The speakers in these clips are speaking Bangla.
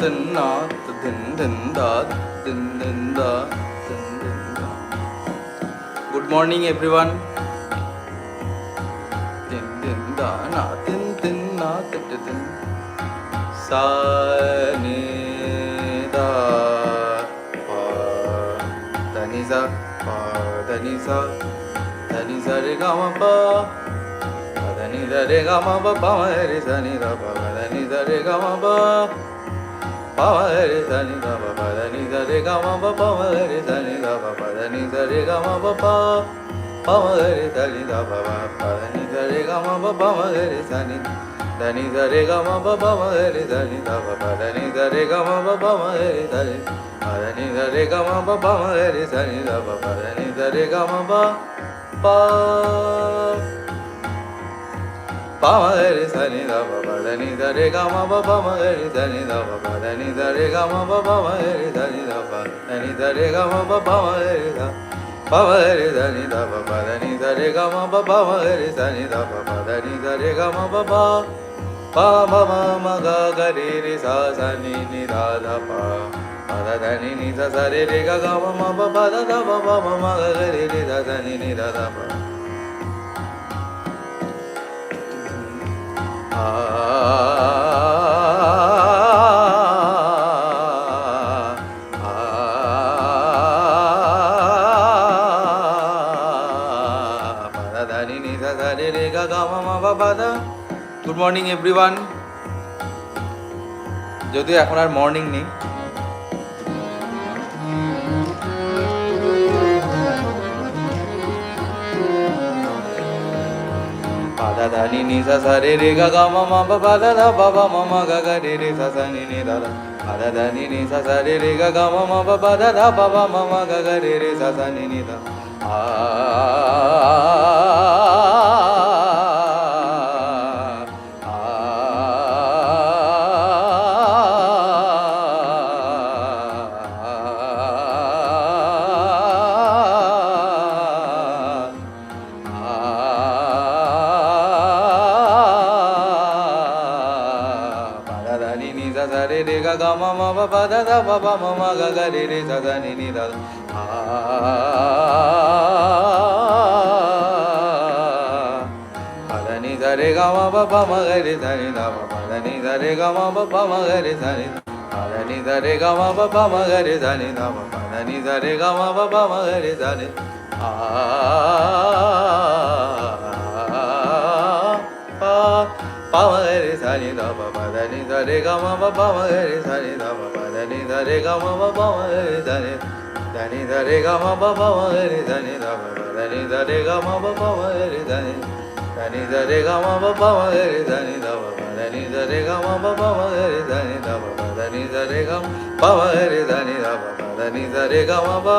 তিন না দিন দিন দা দিন দিন দা দিন দিন দা গুড মর্নিং এভরিওয়ান দিন দিন দা না দিন দিন না দিন দিন সা নি দা পা দা নি সা পা দা নি সা দা নি সা রে গা মা পা পা দা নি দা রে গা মা পা পা মা রে সা নি দা পা পা দা নি দা রে গা মা পা পা মা রে সা নি দা পা পা দা নি দা রে গা মা পা পা মা রে সা নি দা পা পা দা নি দা রে গা মা পা পা পা মা রে সা নি দা পা পা পা দা নি দা রে গা মা পা পা মা রে সা নি da ni da re ga ma ba ba ma re da ni da ba ba da ni da re ga ma ba ba ma re da ni ma da ni ni sa sa re re ga ga ma ma ba ba da da ba ba ma ma ga ga re re sa sa ni ni da da ba da da ni ni sa sa re re ga ga ma ma ba ba da da ba ba ma ma ga ga re re sa sa ni ni da ah da da ba ba ma ma ga ga re re da da ni ni da da ni da re ga ma ba ba ma ga re da ni da ba da ni da re ga ma ba ba ma ga re da ni da ni da re ga ma ba ba ma ga re da ni da ba da ni da re ga ma ba ba ma ga re da ni pa ma ga re da ni da ba da ni da re ga ma ba ba ma ga re da ni da ba pa da ni da re ga ma ba ba ma ga re sa ni da ba pa da ni da re ga ma ba ma ga re sa ni da ba pa da ni da re ga ma ba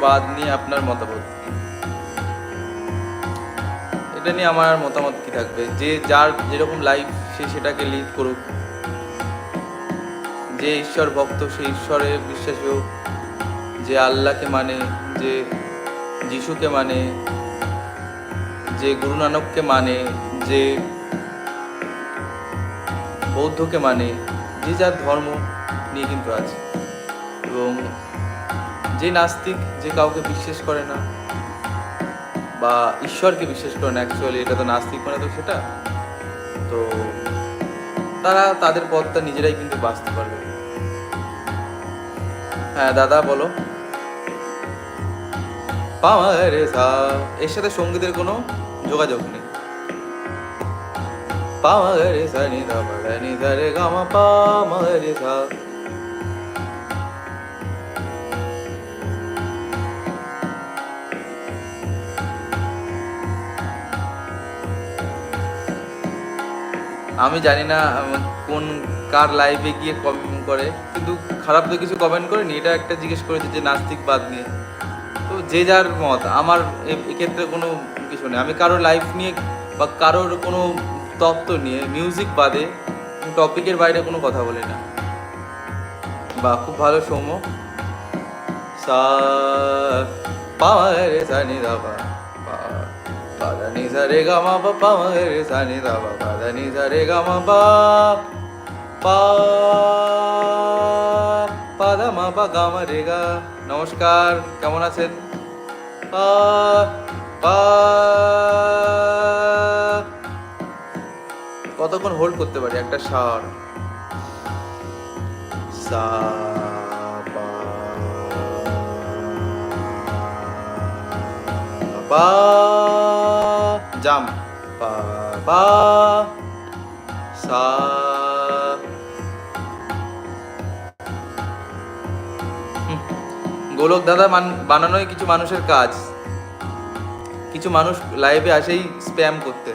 বাদ নিয়ে আপনার মতামত এটা নিয়ে আমার মতামত কি থাকবে? যে যার যেরকম লাইফ সে সেটাকে লিড করুক। যে ঈশ্বর ভক্ত, সে ঈশ্বরে বিশ্বাসী হোক। যে আল্লাহকে মানে যে যিশুকে মানে যে গুরু নানককে মানে যে বৌদ্ধকে মানে যে যার ধর্ম নিয়ে কিন্তু আছে। এবং যে নাস্তিক যে কাউকে বিশ্বাস করে না, বা ঈশ্বরকে বিশ্বাস করে না অ্যাকচুয়ালি এটা তো নাস্তিক মানে তো সেটা। তো তারা তাদের পথটা নিজেরাই কিন্তু বাঁচতে পারবে। হ্যাঁ দাদা বলো। পামারে সা, এর সাথে সঙ্গীতের কোনো যোগাযোগ নেই। পামারে সা নি ধা নি ধা রে গা মা সা। আমি জানি না কোন কার লাইভে গিয়ে কমেন্ট করে, কিন্তু খারাপ তো কিছু কমেন্ট করেনি, এটা একটা জিজ্ঞেস করেছে যে নাস্তিক বাদ নিয়ে। তো যে যার মত, আমার এক্ষেত্রে কোনো কিছু নেই। আমি কারোর লাইফ নিয়ে বা কারোর কোনো তত্ত্ব নিয়ে মিউজিক বাদে টপিকের বাইরে কোনো কথা বলি না। বা খুব ভালো সৌম্য। সা রে সা নি সা রে গা মা পা রে সা নি দা পা পা সা রে গা মা পা পা পা দা মা পা গা রে গা। নমস্কার, কেমন আছেন? কতক্ষণ হোল্ড করতে পারি? একটা সার। সা পা পা সা হুম, গোলক দাদা বানানোই কিছু মানুষের কাজ। কিছু মানুষ লাইভে আসেই স্প্যাম করতে।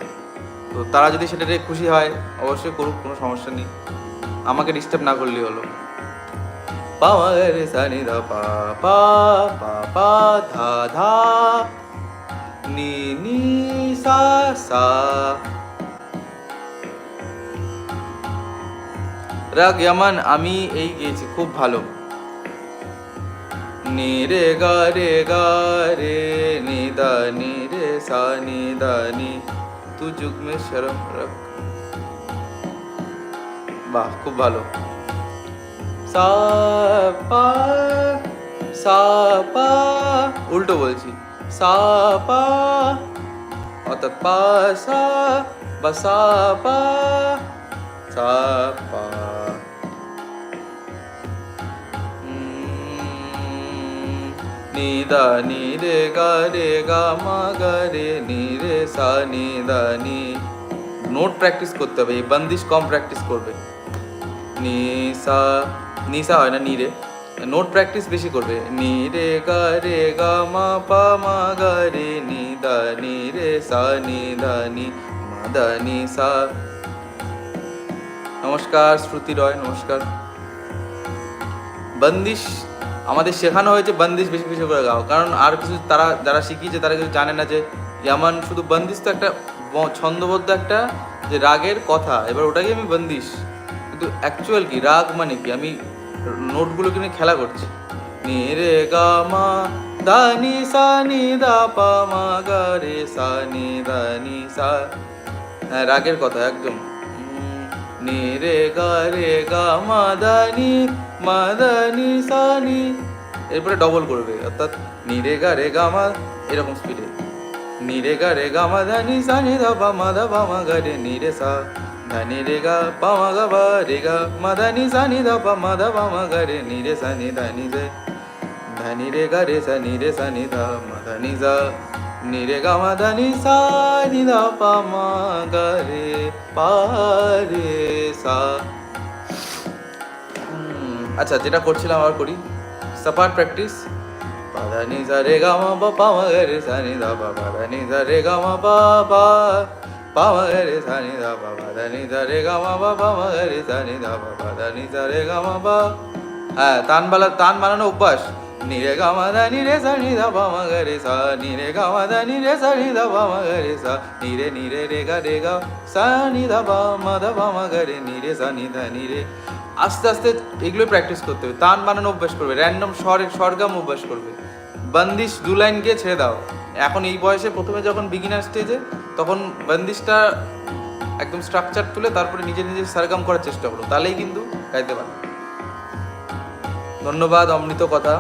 তো তারা যদি সেটা খুশি হয় অবশ্যই করুক কোনো সমস্যা নেই। আমাকে ডিস্টার্ব না করলেই হলো। পা মা রে সা নি ধা পা পা পা পা ধা ধা। নি নি, সা সা। রাগ ইয়ামান, আমি এই গেয়েছি, খুব ভালো। নি রে গা রে গা, রে, নি দা, নি রে সা, নি দা, নি। তু যুগ শরম রখ। বাহ, খুব ভালো। সা, পা সা, পা, উল্টো বলছি। সা পা অর্থাৎ পা সা বা সা পা সা পা উম, নি দা নি রে গা রে গা মা গা রে নি রে সা নি দা নি নোট প্র্যাকটিস করতে হবে এই বন্দিশ কম প্র্যাকটিস করবে নি সা নি সা হয় না নি রে নোট প্র্যাকটিস বেশি করবে। নি রে গা রে গা মা পা মা গা রে, নি দা নি রে সা, নি দা নি মা দা নি সা। নমস্কার, শ্রুতি রয়, নমস্কার। বন্দিশ, আমাদের শেখানো হয়েছে বন্দিশ বেশি বেশি করে গাও। কারণ আর কিছু তারা, যারা শিখিয়েছে তারা কিছু জানে না যে ইয়ামান শুধু বন্দিশ তো একটা ছন্দবদ্ধ একটা যে রাগের কথা। এবার ওটাকে আমি বন্দিশ। কিন্তু অ্যাকচুয়াল কি? রাগ মানে কি? আমি নোটগুলো কিনে খেলা করছে। নি রে গা মা দা নি সা নি দা পা মা গা রে সা নি দা সা। হ্যাঁ রাগের কথা একদম। নি রে গা রে গা মা দা নি মা দা নি সা নি এরপরে ডবল করবে অর্থাৎ নি রে গা রে গা মা, এরকম স্পিডে নি রে গা রে গা মা দা নি সা নি দা পা মা, দা পা মা গা রে নি রে সা। ধা নি রে গা পা মা গা বা রে গা মা দা নি সা নি দা পা মা দা পা মা গা রে নি রে সা নি দা নি রে ধা নি রে গা রে সা নি রে সা নি দা মা দা নি সা নি রে গা মা দা নি সা নি দা পা মা গা রে পা রে সা হুম, আচ্ছা যেটা করছিলাম আবার করি সাপার প্র্যাকটিস পাদা নি সা রে গা মা পা পা মা গা রে সা নি দা পা পাদা নি সা রে গা মা পা পা সা রে গা মা পা পা মা গা রে সা নি দা পা পাদা নি সা রে গা মা পা হ্যাঁ তান বালা তান বানানো অভ্যাস। নি রে গা মা দা নি রে সা, নি দা পা মা, গা, রে সা। নি রে গা মা দা নি রে সা, নি দা পা মা, গা, রে সা। নি রে নি রে গা রে গা, সা, নি দা পা মা, দা পা মা, গা, রে। নি সা, নি দা, নি রে। আস্তে আস্তে এগুলো প্র্যাকটিস করতে হবে। তান বানানো অভ্যাস করবে। র্যান্ডম স্বর স্বরগাম অভ্যাস করবে। বন্দিশ দু লাইন গিয়ে ছেড়ে দাও। এখন এই বয়সে প্রথমে যখন বিগিনার স্টেজে তখন বন্দিশটা একদম স্ট্রাকচার তুলে তারপরে নিজে নিজে সারগাম করার চেষ্টা করো, তাহলেই কিন্তু গাইতে পারো। ধন্যবাদ অমৃত কথা।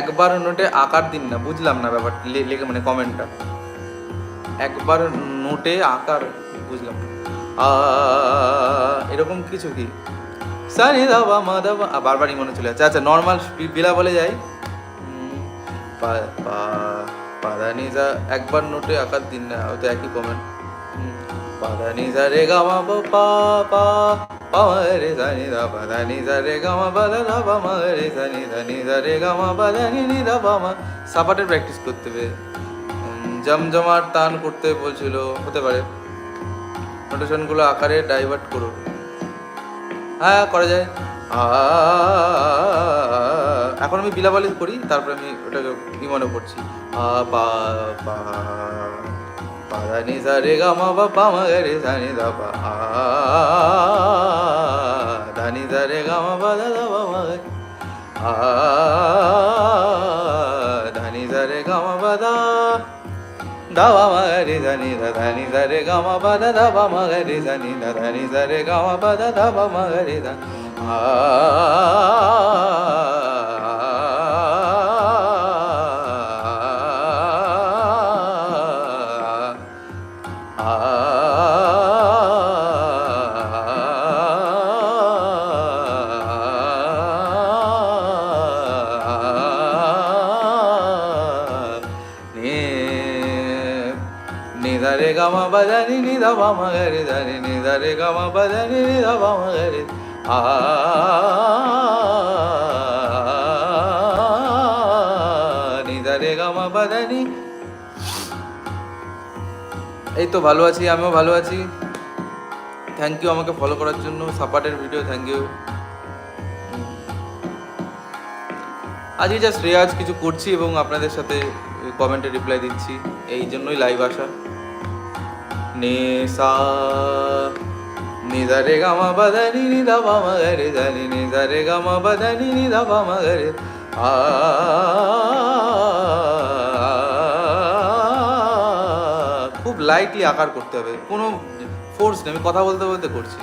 একবার নোটে আকার দিন না, বুঝলাম না ব্যাপার লেগে মানে কমেন্টটা একবার নোটে আকার, বুঝলাম এরকম কিছু কি? সানি দাবা মা দাবা বারবারই মনে চলে যাচ্ছে আচ্ছা নর্মাল বিলা বলে যাই। পা পা পাদা নিজা একবার নোটে আকার দিন না হয়তো একই কমেন্ট পাদা নিজা রে গা মা পা পা রে সা নি দা পা দা রে গা মা পা দা দা পা মা রে সা নি দা নি রে গা মা পা দা নি দা পা সাপাটের প্র্যাকটিস করতে হবে উম, জমজমাট টান করতে বলছিল হতে পারে। নোটেশনগুলো আকারে ডাইভার্ট করুন। হ্যাঁ করা যায়। এখন আমি বিলাবালি করি তারপরে আমি ওটাকে কি মনে করছি আ পা পা পা দা নি সা রে গা মা পা পা মা গা রে সা নি দা পা আ ধা নি সা রে গা মা পা দা দা পা মা গা আ ধা নি সা রে গা মা পা দা ni da da ni sa re ga ma ba da da ba ma ga re sa ni da da ni sa re ga ma ba da da ba ma ga re sa ah নিদারে গামা বাজানি নিদা বামা গারে দারে এই তো ভালো আছি, আমিও ভালো আছি। থ্যাংক ইউ আমাকে ফলো করার জন্য, সাপাটের ভিডিও থ্যাংক ইউ আজকে জাস্ট রেয়াজ কিছু করছি এবং আপনাদের সাথে কমেন্টে রিপ্লাই দিচ্ছি। এই জন্যই লাইভ আসা। নে গামা বাদানি নিদা বামা গারে জানি নিদা রে গামা বাদানি নিদা বামা গারে আ খুব লাইটলি আকার করতে হবে কোনো ফোর্স নেই আমি কথা বলতে বলতে করছি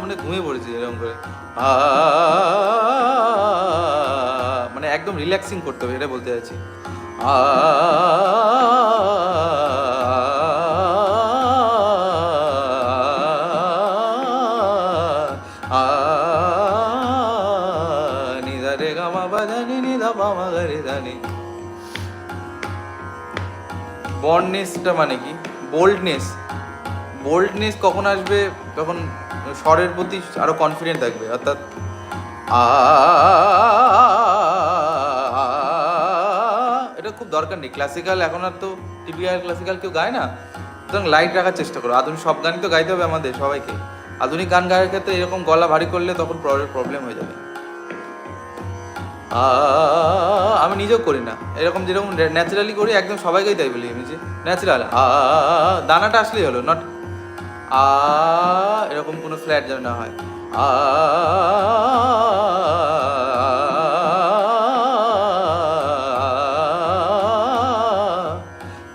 মানে ঘুমিয়ে পড়েছি এরকম করে মানে একদম রিল্যাক্সিং করতে হবে এটা বলতে চাইছি আ বন্ডনেসটা মানে কি? বোল্ডনেস বোল্ডনেস কখন আসবে? যখন স্বরের প্রতি আরও কনফিডেন্ট থাকবে, অর্থাৎ এটা খুব দরকার নেই। ক্লাসিক্যাল এখন আর তো টিপিক্যাল ক্লাসিক্যাল কেউ গায় না। সুতরাং লাইট রাখার চেষ্টা করো। আধুনিক সব গানই তো গাইতে হবে আমাদের সবাইকে। আধুনিক গান গাওয়ার ক্ষেত্রে এরকম গলা ভারী করলে তখন প্রবলেম হয়ে যাবে। আমি নিজেও করি না। এরকম যেরকম ন্যাচারালি করি, একদম সবাইকেই তাই বলি আমি যে ন্যাচারাল। আ দানাটা আসলেই হলো নট আ এরকম কোনো ফ্ল্যাট যেন না হয়। আ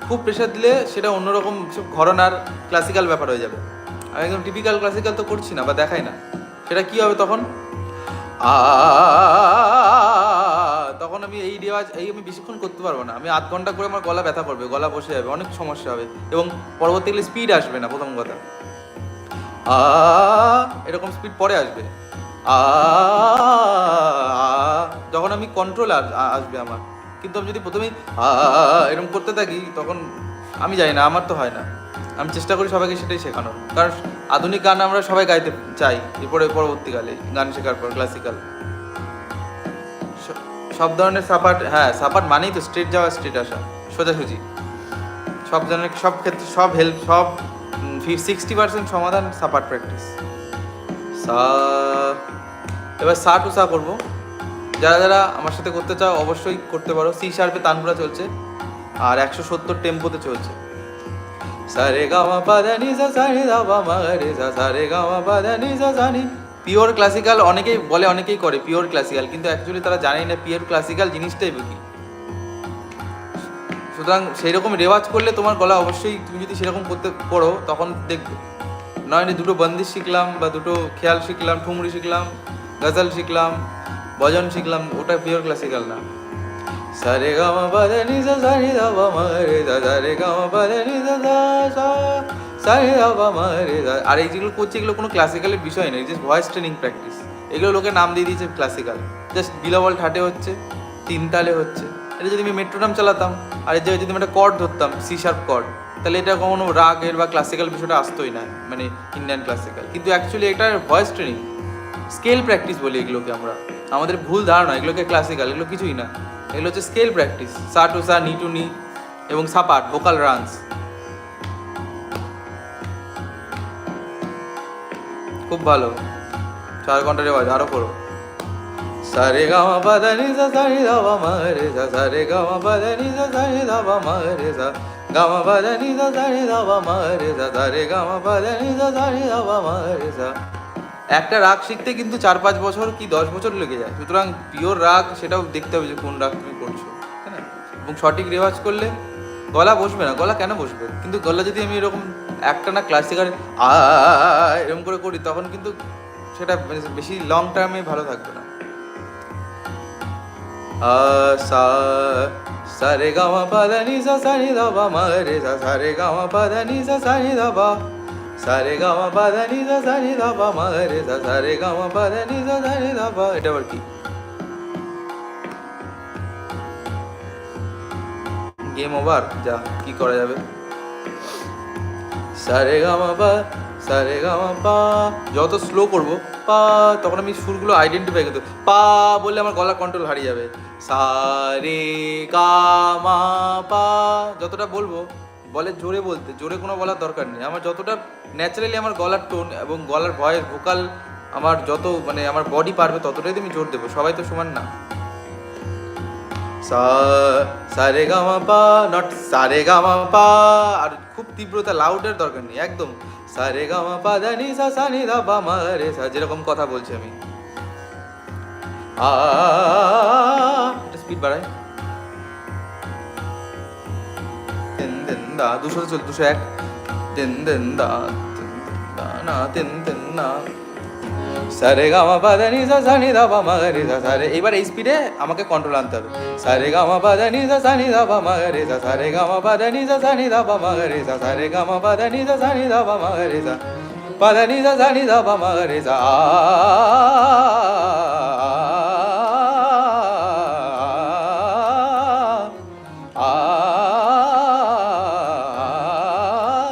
খুব প্রেশার দিলে সেটা অন্যরকম সব ঘরনার ক্লাসিক্যাল ব্যাপার হয়ে যাবে। আমি একদম টিপিক্যাল ক্লাসিক্যাল তো করছি না বা দেখাই না। সেটা কি হবে তখন? আ তখন আমি এই রেওয়াজ, এই আমি বেশিক্ষণ করতে পারব না। আমি আধ ঘণ্টা করে আমার গলা ব্যথা করবে, গলা বসে যাবে, অনেক সমস্যা হবে এবং পরবর্তীকালে স্পিড আসবে না, প্রথম কথা। এরকম স্পিড পরে আসবে। আ যখন আমি কন্ট্রোল আসবে আমার। কিন্তু আমি যদি প্রথমেই এরকম করতে থাকি, তখন আমি জানি না, আমার তো হয় না। আমি চেষ্টা করি সবাইকে সেটাই শেখানোর। কারণ আধুনিক গান আমরা সবাই গাইতে চাই, এরপরে পরবর্তীকালে গান শেখার পর ক্লাসিক্যাল সব ধরনের সাপাট হ্যাঁ সাপাট মানেই তো স্ট্রেট যাওয়া স্ট্রেট আসা, সোজাসুজি। সব ধরনের সব ক্ষেত্রে, সব হেল্প সব সিক্সটি পার্সেন্ট সমাধান সাপাট প্র্যাকটিস সা, এবার সা টু সা করব। যারা যারা আমার সাথে করতে চাও, অবশ্যই করতে পারো। সি শার্পে তানপুরা চলছে, আর একশো সত্তর টেম্পোতে চলছে। সারে গামা পাদানি সা সারে দাবা মা রে সা সারে গামা পাদানি সা সানি পিওর ক্লাসিক্যাল অনেকেই বলে, অনেকেই করে পিওর ক্লাসিক্যাল কিন্তু অ্যাকচুয়ালি তারা জানেই না পিওর ক্লাসিক্যাল জিনিসটাই কি। সুতরাং সেই রকম রেওয়াজ করলে তোমার গলা অবশ্যই, তুমি যদি সেরকম করতে করো তখন দেখবে। নয় দুটো বন্দিশ শিখলাম, বা দুটো খেয়াল শিখলাম, ঠুমরি শিখলাম, গজল শিখলাম, ভজন শিখলাম, ওটা পিওর ক্লাসিক্যাল না। সারে গামা পাদা নি সা দা পা মা রে সা সারে গামা পাদা নি সারে দা রে সা আর এই যেগুলো করছে, এগুলো কোনো ক্লাসিক্যালের বিষয় নেই জাস্ট ভয়েস ট্রেনিং প্র্যাকটিস এগুলো লোকে নাম দিয়ে দিয়েছে ক্লাসিক্যাল জাস্ট বিলাবল ঠাটে হচ্ছে তিন তালে হচ্ছে। এটা যদি আমি মেট্রোনাম চালাতাম, আর এর জায়গায় যদি আমি একটা কর্ড ধরতাম সি শার্প কর্ড তাহলে এটা কোনো রাগের বা ক্লাসিক্যাল বিষয়টা আসতোই না মানে ইন্ডিয়ান ক্লাসিক্যাল কিন্তু অ্যাকচুয়ালি এটা ভয়েস ট্রেনিং স্কেল প্র্যাকটিস বলি এগুলোকে আমরা। আমাদের ভুল ধারণা, এগুলোকে ক্লাসিক্যাল এগুলো কিছুই না। এগুলো হচ্ছে স্কেল প্র্যাকটিস সা টু সা নি টু নি এবং সাপাট ভোকাল রানস খুব ভালো। চার ঘণ্টা রেওয়াজ আরও করো সারে গামা পাদা নি সা সা নি দা পা রে সা সারে গামা পাদা নি সা সা নি দা পা মা রে সা গামা পাদা নি সা সা নি দা পা মা রে সা সারে গামা পাদা নি সা সা নি দা পা মা রে সা একটা রাগ শিখতে কিন্তু চার পাঁচ বছর কি দশ বছর লেগে যায়? সুতরাং পিওর রাগ, সেটাও দেখতে হবে যে কোন রাগ তুমি করছ এবং সঠিক রেওয়াজ করলে গলা বসবে না, গলা কেন বসবে? কিন্তু গলা যদি আমি এরকম একটা না ক্লাসিক্যাল আ এরকম করে করি, তখন কিন্তু সেটা বেশি লং টার্মে ভালো থাকবে না। আ, সা সা রে গা মা পা ধা নি, সা সা নি ধা পা মা রে সা সা রে গা মা পা ধা নি, সা সা নি ধা পা সা রে গা মা পা ধা নি, সা সা নি ধা পা মা রে সা সা রে গা মা পা ধা নি, সা সা নি ধা পা এটা আবার কি? গেম ওভার যা, কি করা যাবে? সারে গামা পা, সারে গামা পা। যত স্লো করব, পা, তখন আমি সুরগুলো আইডেন্টিফাই করতে পা বললে আমার গলা কন্ট্রোল হারিয়ে যাবে। সারে গামা পা, যতটা বলব, বলে জোরে বলতে, জোরে কোনো বলার দরকার নেই। আমার যতটা ন্যাচারালি আমার গলার টোন এবং গলার ভয়েস ভোকাল আমার যত মানে আমার বডি পারবে, ততটাই তো আমি জোর দেবো। সবাই তো সমান না। সা, সারে গামা পা নট সারে গামা পা, আর খুব তীব্রতা লাউডের দরকার নেই, একদম। সারে গামা পা দা নি সা সা নি দা পা মা রে সা, যেরকম কথা বলছি আমি। আ স্পিড বাড়াই। দেন দেন দা, দুশো চল দুশো এক। দেন দেন দা তিন, দা, না, তিন তিন, না। সারে গামা পাদা নি সা নি দা পা মা রে সা সা রে এবার এই স্পিডে আমাকে কন্ট্রোল আনতে হবে। সারে গামা পাদা নি সা নি দা পা মা রে সা সারে গামা পাদা নি সা নি দা পা মা রে সা সারে গামা পাদা নি সা নি দা পা মা রে সা পাদা নি সা নি দা পা মা রে সা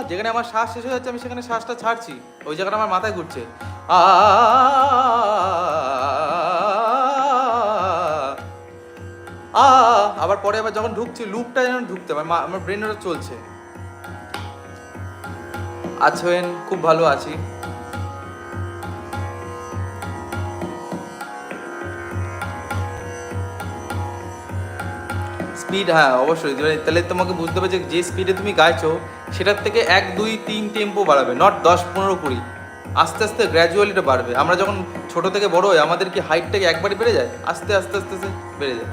যেখানে আমার শ্বাস শেষ হয়ে যাচ্ছে, আমি সেখানে শ্বাসটা ছাড়ছি। ওই জায়গাটা আমার মাথায় ঘুরছে। আ আবার পরে আবার যখন ঢুকছি লুপটা যেন ঢুকতে পারে আমার ব্রেন ওটা চলছে আছেন খুব ভালো আছি স্পিড হ্যাঁ অবশ্যই তাহলে তোমাকে বুঝতে হবে যে যে স্পিডে তুমি গাইছো সেটার থেকে এক দুই তিন টেম্পো বাড়াবে নট দশ পনেরো কুড়ি আস্তে আস্তে গ্র্যাজুয়ালি এটা বাড়বে আমরা যখন ছোট থেকে বড় হই আমাদের কি হাইটটা কি একবারই বেড়ে যায় আস্তে আস্তে আস্তে আস্তে বেড়ে যায়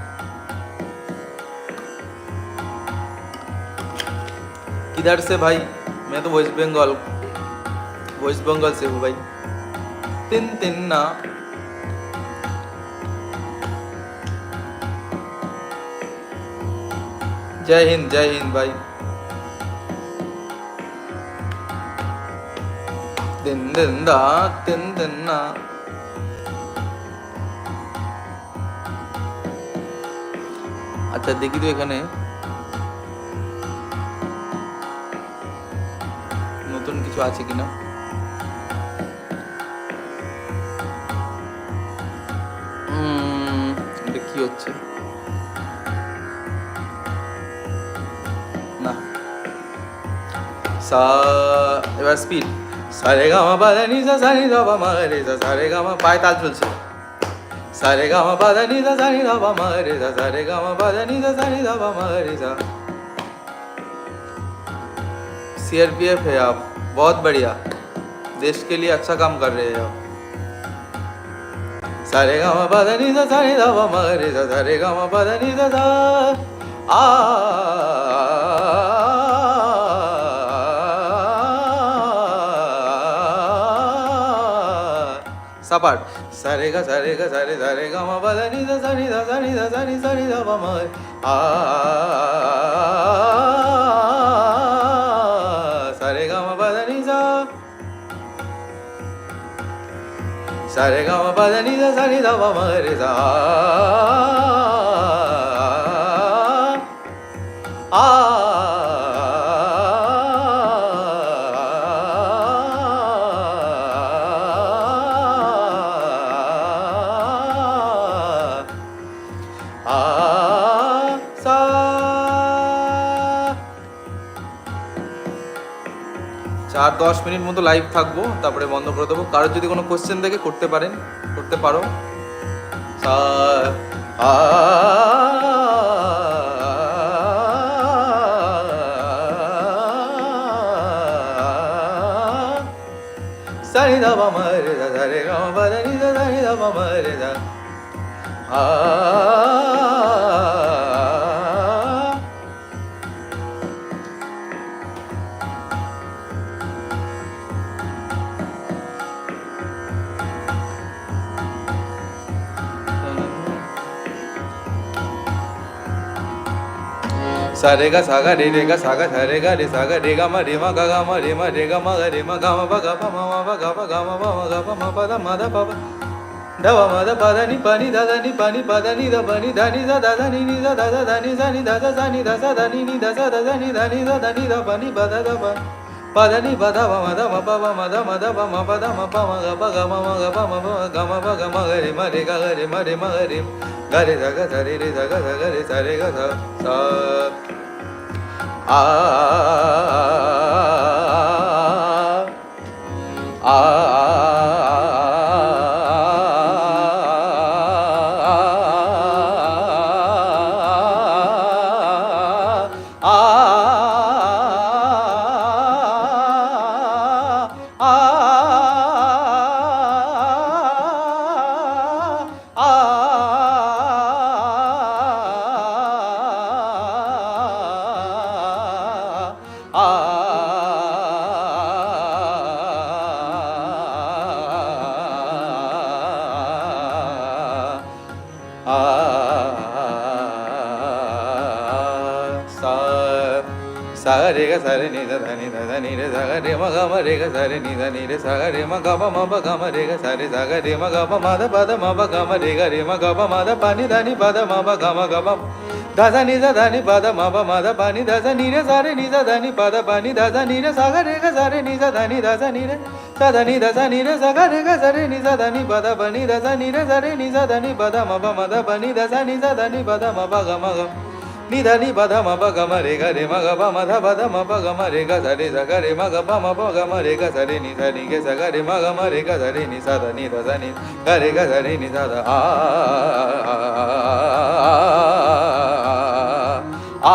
किधर से भाई मैं तो वेस्ट बंगाल वेस्ट बंगाल से हूँ भाई तिन तिन ना जय हिंद जय हिंद भाई തിന്തിന്താ, തിന്തിന്ന. আচ্ছা দেখি তো এখানে নতুন কিছু আছে কিনা এটা কি হচ্ছে না সা এবার স্পিড সারে গামা পাদা নি সা সা নি ধা পা মা রে সা সারে গামা পায়ে তাল চলছে সারে গামা পাদা নি সা সা নি ধা পা মা রে সা সারে গামা পাদা নি সা সা নি ধা পা মা রে সা सीआरपीएफ है आप बहुत बढ़िया देश के लिए अच्छा काम कर रहे हैं आप सारे गामा पादा नी सा सारे दा पा मा रे सा सारे गामा पादा नी सा सा आ সাপাট। সারে গা সারে গা সারে সারে গা মা বাদা নি দা সানি দা সানি দা সানি সানি দা বা মা আ সারে গা মা বাদা নি দা। সারে গা মা বাদা নি দা সানি দা বা মা রে দা। আ আ দশ মিনিট মতো লাইভ থাকব, তারপরে বন্ধ করে দেবো। কারোর যদি কোনো কোশ্চেন থাকে, করতে পারেন, করতে পারো। সানি দা বা মা রে দা রে গা বা নি দা নি দা বা মা রে দা। আ సరేగా సాగ రే రేగా సాగ సరేగా రే సాగ రే గమ రే మ గ గమ రే మ రే గమ గ రే మ గమ ప గ ప మ మ ప గ ప గ మ ప మ గ ప మ ప ద మ ద ప ప ద వ మ ద ప ద ని ప ని ద ద ని ప ని ప ద ని ద ప ని ద ని ద ద ద ని ని ద ద ద ద ని ద ని ద ద ద ని ద ద ద ని ని ద ద ద ద ని ద ని ద ద ని ద ప ని ప ద ద ప పదని పద మద మప మద మద మ పద మ ప మ గ ప గ మ మ గ ప మ ప గ మ ప గ మ గ రి మ రి గ గ రి మ రి మ గ రి గ రి ధ గ ధ రి రి ధ గ ధ గ రి ధ రి గ ధ స ఆ ఆ ఆ రేగ సరి నిద ధని ధ ధని రే సగ రే మ గమ రేగ సరి నిద ని రే సగ రే మ గమ మ బ గమ రేగ సరి సగ రే మ గమ మద పద మ బ గమ రేగ రే మ గమ మద పని ధని పద మ బ గమ గమ దశ నిద ధని పద మ బ మద పని దశ ని రే సరి నిద ధని పద పని దశ ని రే సగ రేగ సరి నిద ధని దశ ని రే సద ని దశ ని రే సగ రేగ సరి నిద ధని పద పని దశ ని రే సరి నిద ధని పద మ బ మద పని దశ నిద ధని పద మ బ గమ గమ నిధని బధ మ బగ మరే గరి మగ బ మధ బధ మ బగ మరే గరి స గరి మగ బ మ బగ మరే గరి ని ధని గె స గరి మగ మరే గరి ని సద ని ధ ని గరి గరి ని సద ఆ ఆ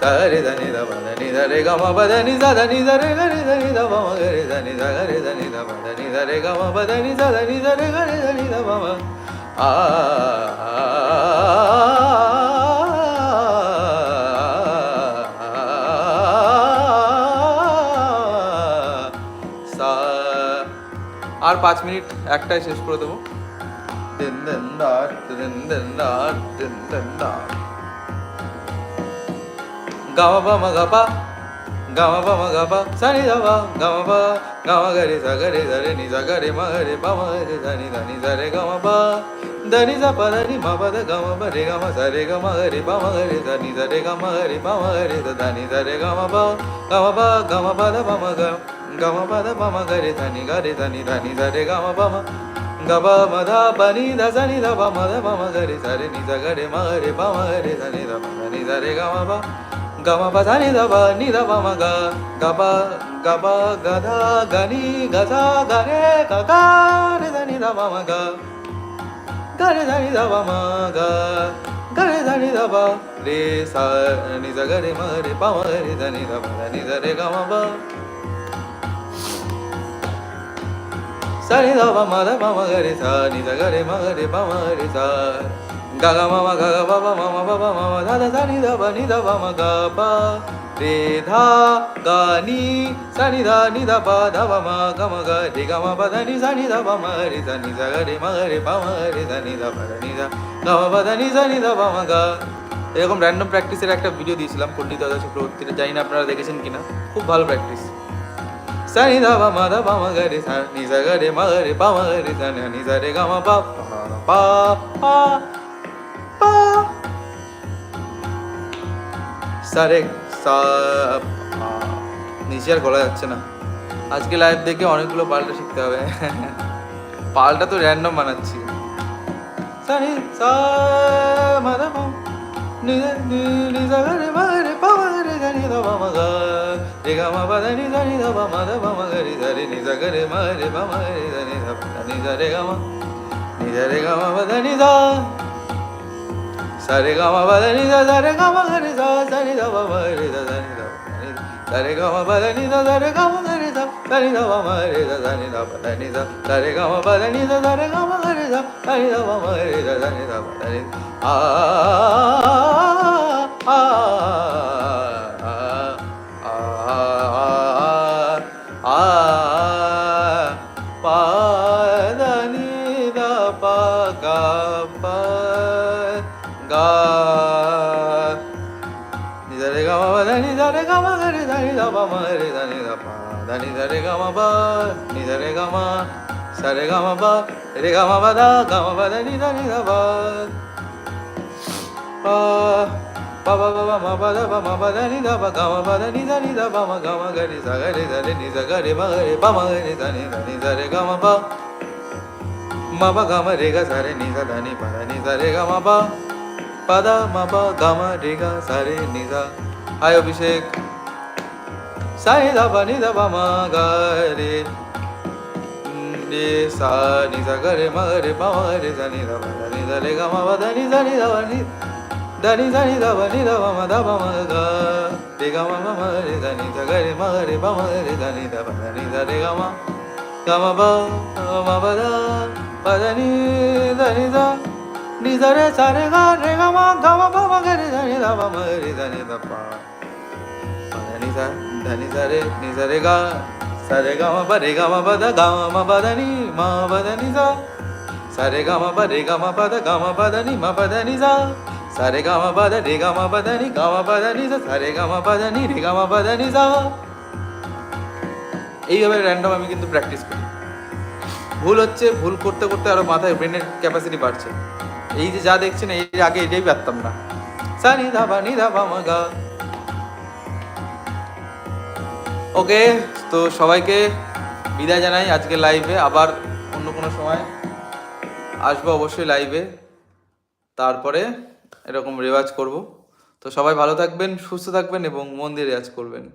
sa ni da pa ma ga re sa ni da ga re sa ni da pa da ni da re ga ma pa sa da ni da re ga re sa ni da pa ma ga re sa ni da ga re sa ni da pa da ni da re ga ma pa da ni da sa ga re da na dun dun sa re da ni da pa da ni da re ga ma pa da ni sa da ni da re ga re sa ni da pa ma ga re sa ni da ga re sa ni da pa da ni da re ga ma pa da ni sa da ni da re ga re sa ni da pa ma a সা আর পাঁচ মিনিট একটাই শেষ করে দেবো দিন দিন দার দিন দিন দার দিন দিন দার গামা পা মা গা পা গামা বামা গাবা সানি দাবা গামা বা গামা গারে সা গারে সারে নি সা গারে মা গারে বামা গারে সানি দানি সারে গামা বা দানি সা পা দানি মা পা দা গামা বা রে গামা সারে গামা গারে বামা গারে সানি সারে গামা গারে বামা গারে সা দানি সারে গামা বা গামা বা গামা বা দা বামা গা গামা বা দা বামা গারে সানি গারে সানি দানি সারে গামা বামা গবা মধা বনি দনি দবা মধ বম গরে সরে নি গরে মরে বম গরে ধনি দব ধনি ধরে গম ব গম ব ধনি দব নি দব ম গ গব গব গধা গনি গধা গরে গগা রে ধনি দব ম গ গরে ধনি দব ম গ গরে ধনি দব রে স নি গরে মরে বম দব ব ma da da sa ni da ba ni da ba ma ga ba re dha ga ni sa ni da ni da ba da ba ma ga ma ga re ga ma ba da ni sa ni da ba ma re sa ni da ga re ma ga re ba ma re sa ni da ba da ni da ga ma ba da ni sa ni da ba ma ga এরকম র্যান্ডম প্র্যাকটিসের একটা ভিডিও দিয়েছিলাম পণ্ডিত দাদা চক্রবর্তীর জানি না আপনারা দেখেছেন কিনা খুব ভালো প্র্যাকটিস সা রে সা পা। না সানি সা মা দা পা নি দা নি নি সা গা মা গা পা মা গা রে সা বা মা গা রে গা মা বা দা নি সা নি দা বা মা দা বা মা গা রে সা নি সা গা রে মা গা রে বা মা রে সা নি দা বা দা নি সা রে গা মা নি সা রে গা মা বা দা নি সা sa re ga ma ba da ni da sa re ga ma ga re sa సరి గమ బదని సరి గమ సరి సరి గమ మరి సరి సరి గమ బదని సరి గమ సరి సరి గమ మరి సరి బదని సరి గమ బదని సరి గమ సరి సరి గమ మరి సరి బదని ఆ ఆ దని గమ దని దని గమ దని దని దమ మరి దని దమ దని దని గమ బ ని దని గమ సరి గమ బ రి గమ బద గమ బద ని దని దమ ప ప బ బ మ బద బ మ బద ని ద బ గమ బద ని ద ని ద బ మ గమ గరి స గరి ద రి ని స గరి మ గరి బ మ గరి ద ని ద ని ద రి గమ బ మ బ గమ రి గ స రి ని స ద ని ప ద ని స రి గమ బ ni sa ga re ma ga re ba ma ga re da ni da ni da re ga ma ba ma ba ga ma re ga sa re ni sa da ni pa da ni sa re ga ma ba pa da ma ba ga ma re ga sa re ni sa hi Abhishek সাই দা বা নি দা বা মা গা রে রে সা নি সা গা রে মা গা রে বা মা গা রে সা নি দা বা দা নি দা রে গা মা বা দা নি দা নি দা বা নি দা নি দা নি দা বা নি দা মা বা মা গা রে গা মা মা মা রে দা গা রে মা গা রে বা মা গা রে দা নি দা বা দা নি দা রে গা মা গা মা মা রে সা রে গা রে গা মা গা মা মা গা রে মা গা রে ga ma pa re ga ma pa da ga ma pa da ni ma pa da ni sa sa ga ma pa da re ga ma pa da ni ga ma pa da ni sa sa ga ma pa da ni re ga ma pa da ni sa এইভাবে র্যান্ডম আমি কিন্তু প্র্যাকটিস করি ভুল হচ্ছে ভুল করতে করতে আরও মাথায় ব্রেনের ক্যাপাসিটি বাড়ছে এই যে যা দেখছেন, এর আগে এটাই পারতাম না। সা নি দা বা নি দা বা গা। ওকে, তো সবাইকে বিদায় জানাই আজকে লাইভে আবার অন্য কোনো সময় আসব অবশ্যই লাইভে তারপরে এরকম রেওয়াজ করব। তো সবাই ভালো থাকবেন, সুস্থ থাকবেন এবং মন দিয়ে রেওয়াজ করবেন।